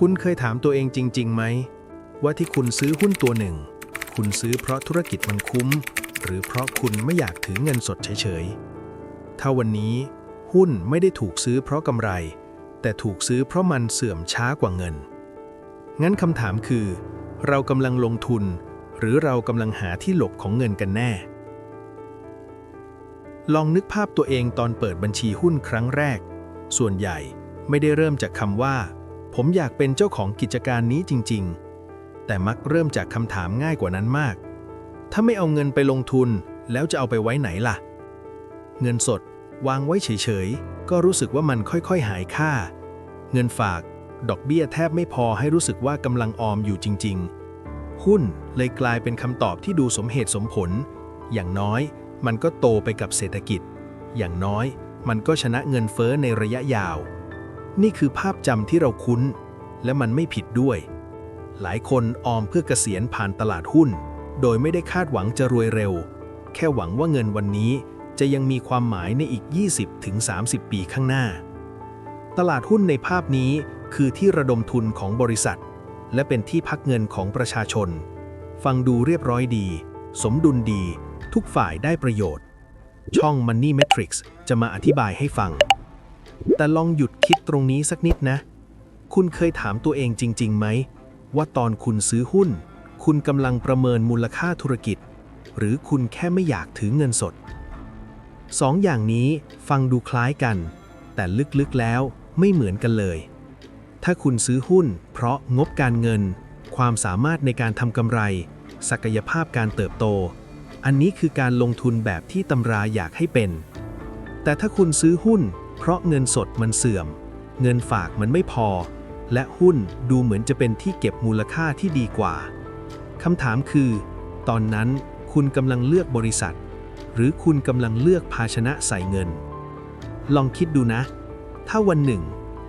คุณเคยถามตัวเองจริงๆไหม ว่าที่คุณซื้อหุ้นตัวหนึ่ง คุณซื้อเพราะธุรกิจมันคุ้ม หรือเพราะคุณไม่อยากถือเงินสดเฉยๆ ถ้าวันนี้ หุ้นไม่ได้ถูกซื้อเพราะกำไร แต่ถูกซื้อเพราะมันเสื่อมช้ากว่าเงิน งั้นคำถามคือ เรากำลังลงทุน หรือเรากำลังหาที่หลบของเงินกันแน่ ลองนึกภาพตัวเองตอนเปิดบัญชีหุ้นครั้งแรก ส่วนใหญ่ไม่ได้เริ่มจากคำว่า ผมอยากเป็นเจ้าของกิจการนี้จริง ๆ แต่มักเริ่มจากคำถามง่ายกว่านั้นมาก ถ้าไม่เอาเงินไปลงทุนแล้วจะเอาไปไว้ไหนล่ะ เงินสดวางไว้เฉยๆ ก็รู้สึกว่ามันค่อยๆ หายค่า เงินฝาก ดอกเบี้ยแทบไม่พอให้รู้สึกว่ากำลังออมอยู่จริง ๆ หุ้นเลยกลายเป็นคำตอบที่ดูสมเหตุสมผล อย่างน้อยมันก็โตไปกับเศรษฐกิจ อย่างน้อยมันก็ชนะเงินเฟ้อในระยะยาว นี่คือภาพจำที่เราคุ้น และมันไม่ผิดด้วย หลายคนออมเพื่อเกษียณผ่านตลาดหุ้น โดยไม่ได้คาดหวังจะรวยเร็ว แค่หวังว่าเงินวันนี้จะยังมีความหมายในอีก 20-30 ปีข้างหน้า ตลาดหุ้นในภาพนี้คือที่ระดมทุนของบริษัท และเป็นที่พักเงินของประชาชน ฟังดูเรียบร้อยดี สมดุลดี ทุกฝ่ายได้ประโยชน์ ช่อง Money Metrics จะมาอธิบายให้ฟัง แต่ลองหยุดคิดตรงนี้สักนิดนะ คุณเคยถามตัวเองจริงๆไหม ว่าตอนคุณซื้อหุ้น คุณกำลังประเมินมูลค่าธุรกิจ หรือคุณแค่ไม่อยากถือเงินสดสองอย่างนี้ฟังดูคล้ายกัน แต่ลึกๆแล้วไม่เหมือนกันเลย ถ้าคุณซื้อหุ้น เพราะงบการเงิน ความสามารถในการทำกำไร ศักยภาพการเติบโต อันนี้คือการลงทุนแบบที่ตำราอยากให้เป็น แต่ถ้าคุณซื้อหุ้น เพราะเงินสดมันเสื่อม เงินฝากมันไม่พอ และหุ้นดูเหมือนจะเป็นที่เก็บมูลค่าที่ดีกว่าคำถามคือ ตอนนั้นคุณกำลังเลือกบริษัท หรือคุณกำลังเลือกภาชนะใส่เงิน ลองคิดดูนะ ถ้าวันหนึ่ง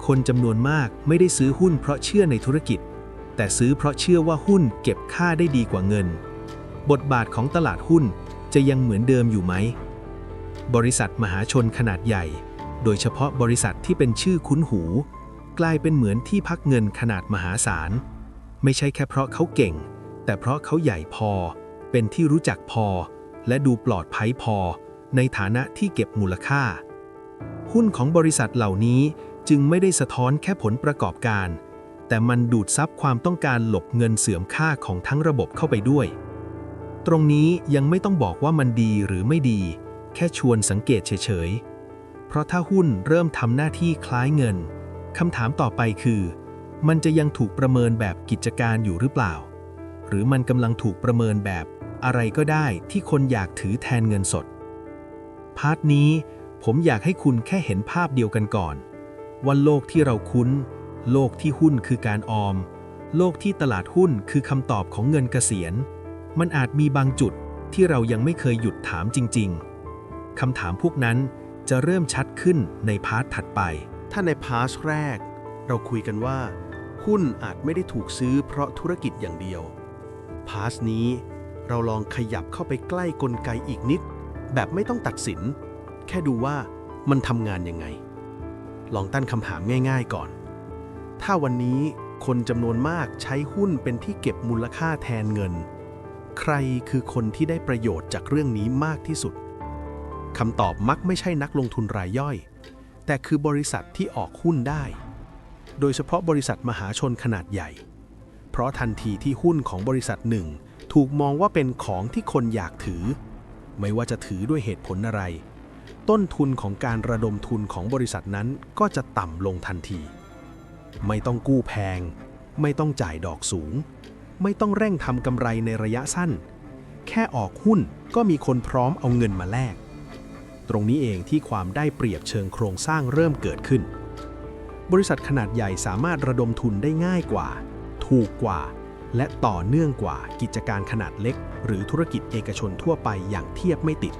คนจำนวนมากไม่ได้ซื้อหุ้นเพราะเชื่อในธุรกิจ แต่ซื้อเพราะเชื่อว่าหุ้นเก็บค่าได้ดีกว่าเงิน บทบาทของตลาดหุ้นจะยังเหมือนเดิมอยู่ไหม บริษัทมหาชนขนาดใหญ่ โดยเฉพาะบริษัทที่เป็นชื่อคุ้นหู กลายเป็นเหมือนที่พักเงินขนาดมหาศาล ไม่ใช่แค่เพราะเขาเก่ง แต่เพราะเขาใหญ่พอ เป็นที่รู้จักพอ และดูปลอดภัยพอ ในฐานะที่เก็บมูลค่า หุ้นของบริษัทเหล่านี้จึงไม่ได้สะท้อนแค่ผลประกอบการ แต่มันดูดซับความต้องการหลบเงินเสื่อมค่าของทั้งระบบเข้าไปด้วย ตรงนี้ยังไม่ต้องบอกว่ามันดีหรือไม่ดี แค่ชวนสังเกตเฉยๆ เพราะถ้าหุ้นเริ่มทำหน้าที่คล้ายเงินคำถามต่อไปคือ มันจะยังถูกประเมินแบบกิจการอยู่หรือเปล่า หรือมันกำลังถูกประเมินแบบอะไรก็ได้ที่คนอยากถือแทนเงินสด พาร์ทนี้ผมอยากให้คุณแค่เห็นภาพเดียวกันก่อน ว่าโลกที่เราคุ้น โลกที่หุ้นคือการออม โลกที่ตลาดหุ้นคือคำตอบของเงินเกษียณ มันอาจมีบางจุดที่เรายังไม่เคยหยุดถามจริง ๆคำถามพวกนั้น จะเริ่มชัดขึ้นในพาร์ทถัดไป ถ้าในพาสแรก เราคุยกันว่า หุ้นอาจไม่ได้ถูกซื้อเพราะธุรกิจอย่างเดียว พาสนี้เราลองขยับเข้าไปใกล้กลไกอีกนิด แบบไม่ต้องตัดสิน แค่ดูว่ามันทำงานยังไง ลองตั้งคำถามง่าย ๆก่อน ถ้าวันนี้คนจำนวนมากใช้หุ้นเป็นที่เก็บมูลค่าแทนเงิน ใครคือคนที่ได้ประโยชน์จากเรื่องนี้มากที่สุด คำตอบมักไม่ใช่นักลงทุนรายย่อย แต่คือบริษัทที่ออกหุ้นได้ โดยเฉพาะบริษัทมหาชนขนาดใหญ่ เพราะทันทีที่หุ้นของบริษัทหนึ่ง ถูกมองว่าเป็นของที่คนอยากถือ ไม่ว่าจะถือด้วยเหตุผลอะไร ต้นทุนของการระดมทุนของบริษัทนั้นก็จะต่ำลงทันที ไม่ต้องกู้แพง ไม่ต้องจ่ายดอกสูง ไม่ต้องเร่งทำกำไรในระยะสั้น แค่ออกหุ้นก็มีคนพร้อมเอาเงินมาแลก ตรงนี้เองที่ความได้เปรียบเชิงโครงสร้างเริ่มเกิดขึ้น บริษัทขนาดใหญ่สามารถระดมทุนได้ง่ายกว่า ถูกกว่า และต่อเนื่องกว่ากิจการขนาดเล็ก หรือธุรกิจเอกชนทั่วไปอย่างเทียบไม่ติด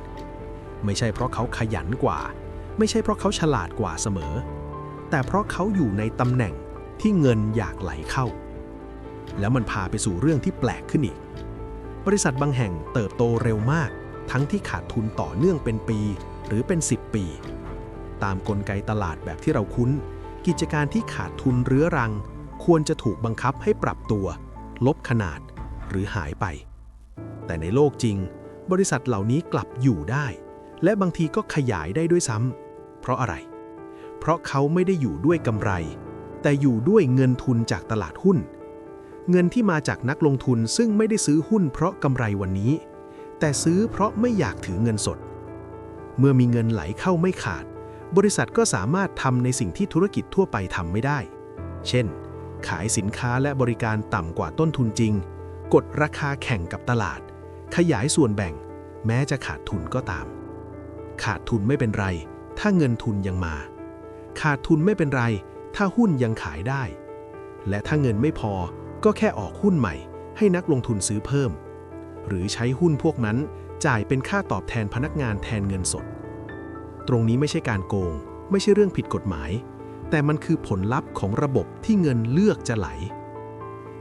ไม่ใช่เพราะเขาขยันกว่า ไม่ใช่เพราะเขาฉลาดกว่าเสมอ แต่เพราะเขาอยู่ในตำแหน่งที่เงินอยากไหลเข้า แล้วมันพาไปสู่เรื่องที่แปลกขึ้นอีก บริษัทบางแห่งเติบโตเร็วมาก ทั้งที่ขาดทุนต่อเนื่องเป็นปี หรือเป็น 10 ปี ตามกลไกตลาดแบบที่เราคุ้น กิจการที่ขาดทุนเรื้อรัง ควรจะถูกบังคับให้ปรับตัวลบขนาด หรือหายไป แต่ในโลกจริง บริษัทเหล่านี้กลับอยู่ได้ และบางทีก็ขยายได้ด้วยซ้ำเพราะอะไร เพราะเขาไม่ได้อยู่ด้วยกำไร แต่อยู่ด้วยเงินทุนจากตลาดหุ้น เงินที่มาจากนักลงทุนซึ่งไม่ได้ซื้อหุ้นเพราะกำไรวันนี้ แต่ซื้อเพราะไม่อยากถือเงินสด เมื่อมีเงินไหลเข้าไม่ขาด บริษัทก็สามารถทำในสิ่งที่ธุรกิจทั่วไปทำไม่ได้ เช่น ขายสินค้าและบริการต่ำกว่าต้นทุนจริง กดราคาแข่งกับตลาด ขยายส่วนแบ่ง แม้จะขาดทุนก็ตาม ขาดทุนไม่เป็นไร ถ้าเงินทุนยังมา ขาดทุนไม่เป็นไร ถ้าหุ้นยังขายได้ และถ้าเงินไม่พอก็แค่ออกหุ้นใหม่ ให้นักลงทุนซื้อเพิ่ม หรือใช้หุ้นพวกนั้น จ่ายเป็นค่าตอบแทนพนักงานแทนเงินสด ตรงนี้ไม่ใช่การโกง ไม่ใช่เรื่องผิดกฎหมาย แต่มันคือผลลัพธ์ของระบบที่เงินเลือกจะไหล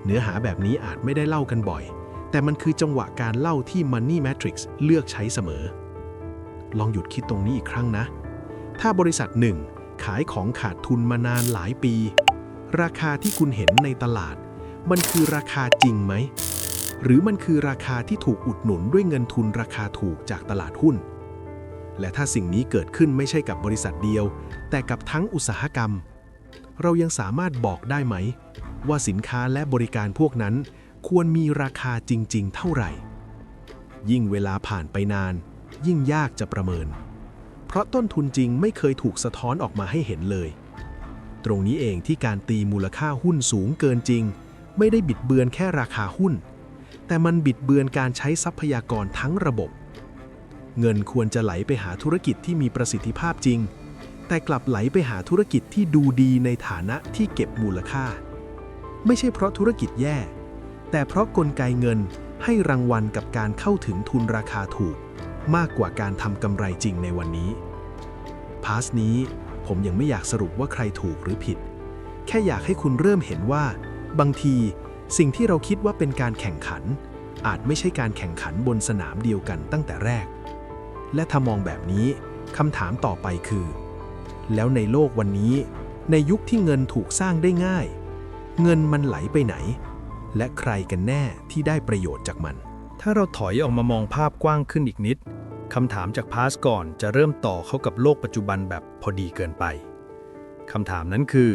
เนื้อหาแบบนี้อาจไม่ได้เล่ากันบ่อย แต่มันคือจังหวะการเล่าที่ Money Matrix เลือกใช้เสมอ ลองหยุดคิดตรงนี้อีกครั้งนะ ถ้าบริษัทหนึ่งขายของขาดทุนมานานหลายปี ราคาที่คุณเห็นในตลาด มันคือราคาจริงไหม หรือมันคือราคาที่ถูกอุดหนุนด้วยเงินทุนราคาถูกจากตลาดหุ้น และถ้าสิ่งนี้เกิดขึ้นไม่ใช่กับบริษัทเดียว แต่กับทั้งอุตสาหกรรม เรายังสามารถบอกได้ไหม ว่าสินค้าและบริการพวกนั้น ควรมีราคาจริง ๆ เท่าไหร่ ยิ่งเวลาผ่านไปนาน ยิ่งยากจะประเมิน เพราะต้นทุนจริงไม่เคยถูกสะท้อนออกมาให้เห็นเลย ตรงนี้เองที่การตีมูลค่าหุ้นสูงเกินจริง ไม่ได้บิดเบือนแค่ราคาหุ้น แต่มันบิดเบือนการใช้ทรัพยากรทั้งระบบ เงินควรจะไหลไปหาธุรกิจที่มีประสิทธิภาพจริง แต่กลับไหลไปหาธุรกิจที่ดูดีในฐานะที่เก็บมูลค่า ไม่ใช่เพราะธุรกิจแย่ แต่เพราะกลไกเงินให้รางวัลกับการเข้าถึงทุนราคาถูก มากกว่าการทำกำไรจริงในวันนี้ พาสนี้ผมยังไม่อยากสรุปว่าใครถูกหรือผิด แค่อยากให้คุณเริ่มเห็นว่า บางที สิ่งที่เราคิดว่าเป็นการแข่งขัน อาจไม่ใช่การแข่งขันบนสนามเดียวกันตั้งแต่แรก และถ้ามองแบบนี้คำถามต่อไปคือ แล้วในโลกวันนี้ ในยุคที่เงินถูกสร้างได้ง่าย เงินมันไหลไปไหน และใครกันแน่ที่ได้ประโยชน์จากมัน ถ้าเราถอยออกมามองภาพกว้างขึ้นอีกนิดคำถามจากพาสก่อนจะเริ่มต่อเข้ากับโลกปัจจุบันแบบพอดีเกินไปคำถามนั้นคือ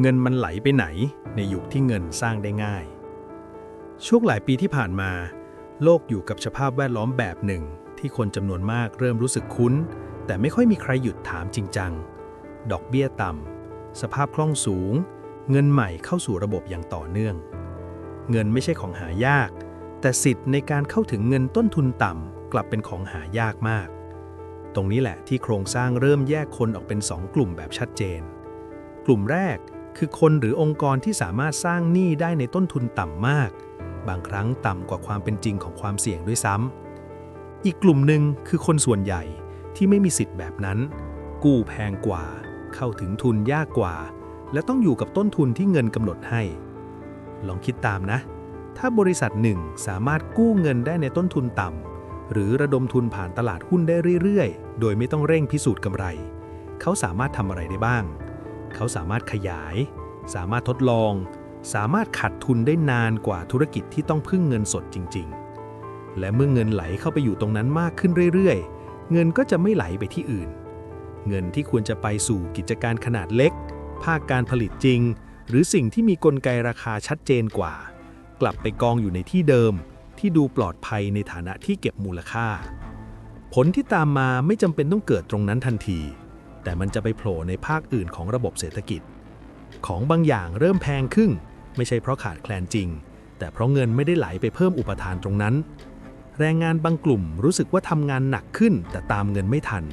เงินมันไหลไปไหนในยุคที่เงินสร้างได้ง่าย ช่วงหลายปีที่ผ่านมา โลกอยู่กับสภาพแวดล้อมแบบหนึ่ง ที่คนจำนวนมากเริ่มรู้สึกคุ้น แต่ไม่ค่อยมีใครหยุดถามจริงจัง ดอกเบี้ยต่ำ สภาพคล่องสูง เงินใหม่เข้าสู่ระบบอย่างต่อเนื่อง เงินไม่ใช่ของหายาก แต่สิทธิ์ในการเข้าถึงเงินต้นทุนต่ำกลับเป็นของหายากมาก ตรงนี้แหละที่โครงสร้างเริ่มแยกคนออกเป็น2กลุ่มแบบชัดเจน กลุ่มแรก คือคนหรือองค์กรที่สามารถสร้างหนี้ได้ในต้นทุนต่ำมาก บางครั้งต่ำกว่าความเป็นจริงของความเสี่ยงด้วยซ้ำอีกกลุ่มหนึ่งคือคนส่วนใหญ่ที่ไม่มีสิทธิ์แบบนั้น กู้แพงกว่า เข้าถึงทุนยากกว่า และต้องอยู่กับต้นทุนที่เงินกำหนดให้ ลองคิดตามนะ ถ้าบริษัทหนึ่งสามารถกู้เงินได้ในต้นทุนต่ำหรือระดมทุนผ่านตลาดหุ้นได้เรื่อยๆ โดยไม่ต้องเร่งพิสูจน์กำไร เขาสามารถทำอะไรได้บ้าง เขาสามารถขยาย สามารถทดลอง สามารถขัดทุนได้นานกว่าธุรกิจที่ต้องพึ่งเงินสดจริง ๆ และเมื่อเงินไหลเข้าไปอยู่ตรงนั้นมากขึ้นเรื่อยๆ เงินก็จะไม่ไหลไปที่อื่น เงินที่ควรจะไปสู่กิจการขนาดเล็ก ภาคการผลิตจริง หรือสิ่งที่มีกลไกราคาชัดเจนกว่า กลับไปกองอยู่ในที่เดิม ที่ดูปลอดภัยในฐานะที่เก็บมูลค่า ผลที่ตามมาไม่จำเป็นต้องเกิดตรงนั้นทันที แต่มันจะไปโผล่ในภาคอื่นของระบบเศรษฐกิจ ของบางอย่างเริ่มแพงขึ้น ไม่ใช่เพราะขาดแคลนจริง แต่เพราะเงินไม่ได้ไหลไปเพิ่มอุปทานตรงนั้น แรงงานบางกลุ่มรู้สึกว่าทำงานหนักขึ้น แต่ตามเงินไม่ทัน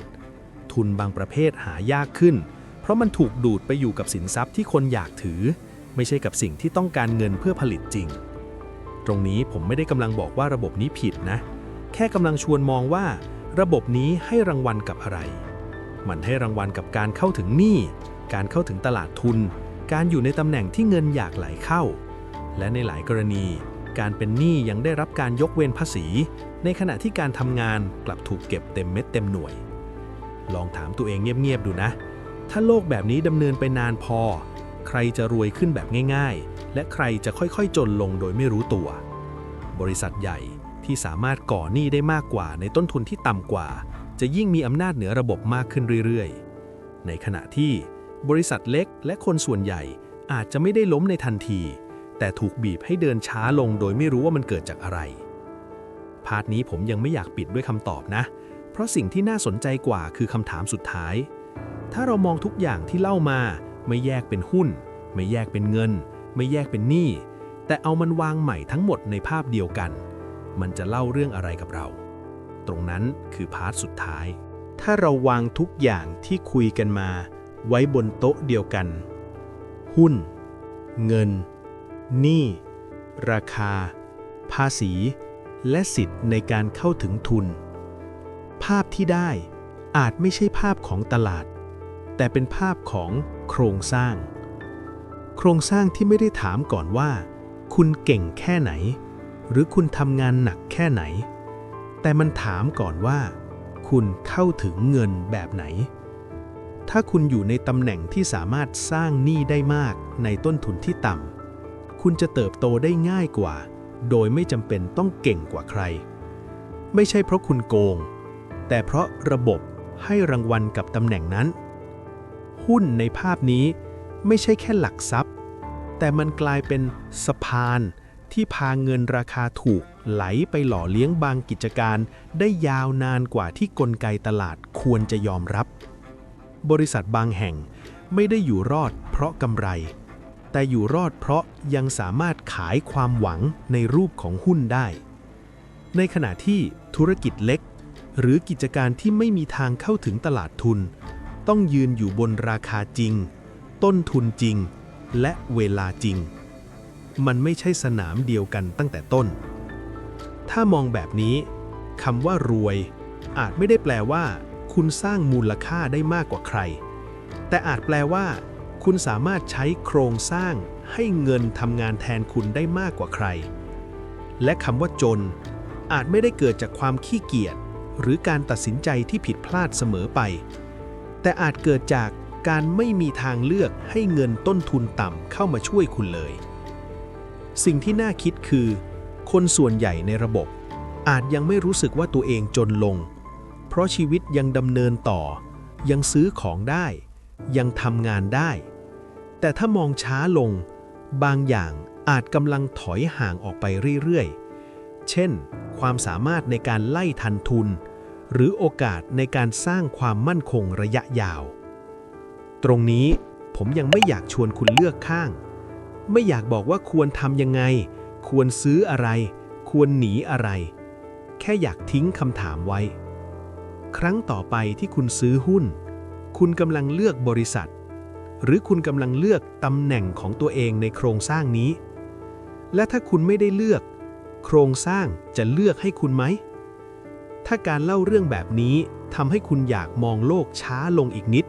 ทุนบางประเภทหายากขึ้น เพราะมันถูกดูดไปอยู่กับสินทรัพย์ที่คนอยากถือ ไม่ใช่กับสิ่งที่ต้องการเงินเพื่อผลิตจริง ตรงนี้ผมไม่ได้กำลังบอกว่าระบบนี้ผิดนะ แค่กำลังชวนมองว่า ระบบนี้ให้รางวัลกับอะไร มันให้รางวัลกับการเข้าถึงหนี้ การเข้าถึงตลาดทุน การอยู่ในตำแหน่งที่เงินอยากไหลเข้า และในหลายกรณี การเป็นหนี้ยังได้รับการยกเว้นภาษี ในขณะที่การทำงานกลับถูกเก็บเต็มเม็ดเต็มหน่วย ลองถามตัวเองเงียบๆดูนะ ถ้าโลกแบบนี้ดำเนินไปนานพอ ใครจะรวยขึ้นแบบง่าย ๆ และใครจะค่อยๆ จนลงโดยไม่รู้ตัว บริษัทใหญ่ที่สามารถก่อหนี้ได้มากกว่าในต้นทุนที่ต่ำกว่า จะยิ่งมีอำนาจเหนือระบบมากขึ้นเรื่อยๆ ในขณะที่บริษัทเล็กและคนส่วนใหญ่อาจจะไม่ได้ล้มในทันที แต่ถูกบีบให้เดินช้าลงโดยไม่รู้ว่ามันเกิดจากอะไร พาร์ทนี้ผมยังไม่อยากปิดด้วยคำตอบนะ เพราะสิ่งที่น่าสนใจกว่าคือคำถามสุดท้าย ถ้าเรามองทุกอย่างที่เล่ามา ไม่แยกเป็นหุ้น ไม่แยกเป็นเงิน ไม่แยกเป็นหนี้แต่เอามันวางใหม่ทั้งหมดในภาพเดียวกัน มันจะเล่าเรื่องอะไรกับเรา ตรงนั้นคือพาร์ทสุดท้าย ถ้าเราวางทุกอย่างที่คุยกันมา ไว้บนโต๊ะเดียวกัน หุ้น เงิน หนี้ ราคา ภาษี และสิทธิ์ในการเข้าถึงทุน ภาพที่ได้อาจไม่ใช่ภาพของตลาด แต่เป็นภาพของโครงสร้าง โครงสร้างที่ไม่ได้ถามก่อนว่า คุณเก่งแค่ไหน หรือคุณทำงานหนักแค่ไหน แต่มันถามก่อนว่า คุณเข้าถึงเงินแบบไหน ถ้าคุณอยู่ในตำแหน่งที่สามารถสร้างหนี้ได้มากในต้นทุนที่ต่ำ คุณจะเติบโตได้ง่ายกว่า โดยไม่จำเป็นต้องเก่งกว่าใคร ไม่ใช่เพราะคุณโกง แต่เพราะระบบให้รางวัลกับตำแหน่งนั้น หุ้นในภาพนี้ไม่ใช่แค่หลักทรัพย์ แต่มันกลายเป็นสะพาน ที่พาเงินราคาถูกไหลไปหล่อเลี้ยงบางกิจการ ได้ยาวนานกว่าที่กลไกตลาดควรจะยอมรับ บริษัทบางแห่งไม่ได้อยู่รอดเพราะกำไร แต่อยู่รอดเพราะยังสามารถขายความหวังในรูปของหุ้นได้ ในขณะที่ธุรกิจเล็ก หรือกิจการที่ไม่มีทางเข้าถึงตลาดทุน ต้องยืนอยู่บนราคาจริง ต้นทุนจริง และเวลาจริง มันไม่ใช่สนามเดียวกันตั้งแต่ต้น ถ้ามองแบบนี้คำว่ารวย อาจไม่ได้แปลว่า คุณสร้างมูลค่าได้มากกว่าใคร แต่อาจแปลว่า คุณสามารถใช้โครงสร้างให้เงินทำงานแทนคุณได้มากกว่าใคร และคำว่าจน อาจไม่ได้เกิดจากความขี้เกียจหรือการตัดสินใจที่ผิดพลาดเสมอไป แต่อาจเกิดจากการไม่มีทางเลือกให้เงินต้นทุนต่ำเข้ามาช่วยคุณเลย สิ่งที่น่าคิดคือ คนส่วนใหญ่ในระบบ อาจยังไม่รู้สึกว่าตัวเองจนลง เพราะชีวิตยังดำเนินต่อ ยังซื้อของได้ ยังทำงานได้ แต่ถ้ามองช้าลง บางอย่างอาจกำลังถอยห่างออกไปเรื่อยๆ เช่น ความสามารถในการไล่ทันทุน หรือโอกาสในการสร้างความมั่นคงระยะยาว ตรงนี้ผมยังไม่อยากชวนคุณเลือกข้าง ไม่อยากบอกว่าควรทำยังไง ควรซื้ออะไร ควรหนีอะไร แค่อยากทิ้งคำถามไว้ ครั้งต่อไปที่คุณซื้อหุ้น คุณกำลังเลือกบริษัท หรือคุณกำลังเลือกตำแหน่งของตัวเองในโครงสร้างนี้ และถ้าคุณไม่ได้เลือก โครงสร้างจะเลือกให้คุณไหม ถ้าการเล่าเรื่องแบบนี้ทำให้คุณอยากมองโลกช้าลงอีกนิด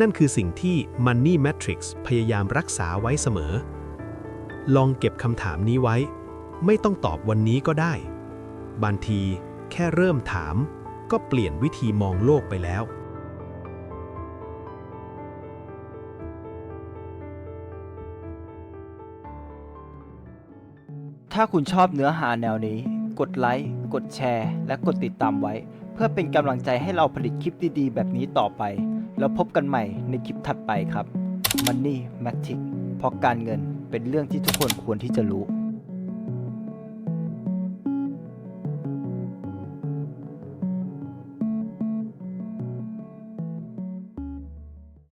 นั่นคือสิ่งที่ Money Matrix พยายามรักษาไว้เสมอ ลองเก็บคำถามนี้ไว้ ไม่ต้องตอบวันนี้ก็ได้ บางทีแค่เริ่มถาม ก็เปลี่ยนวิธีมองโลกไปแล้ว ถ้าคุณชอบเนื้อหาแนวนี้ กดไลค์ กดแชร์ และกดติดตามไว้ เพื่อเป็นกำลังใจให้เราผลิตคลิปดีๆ แบบนี้ต่อไป แล้วพบกันใหม่ในคลิปถัดไปครับ Money Matic เพราะการเงิน เป็นเรื่องที่ทุกคนควรที่จะรู้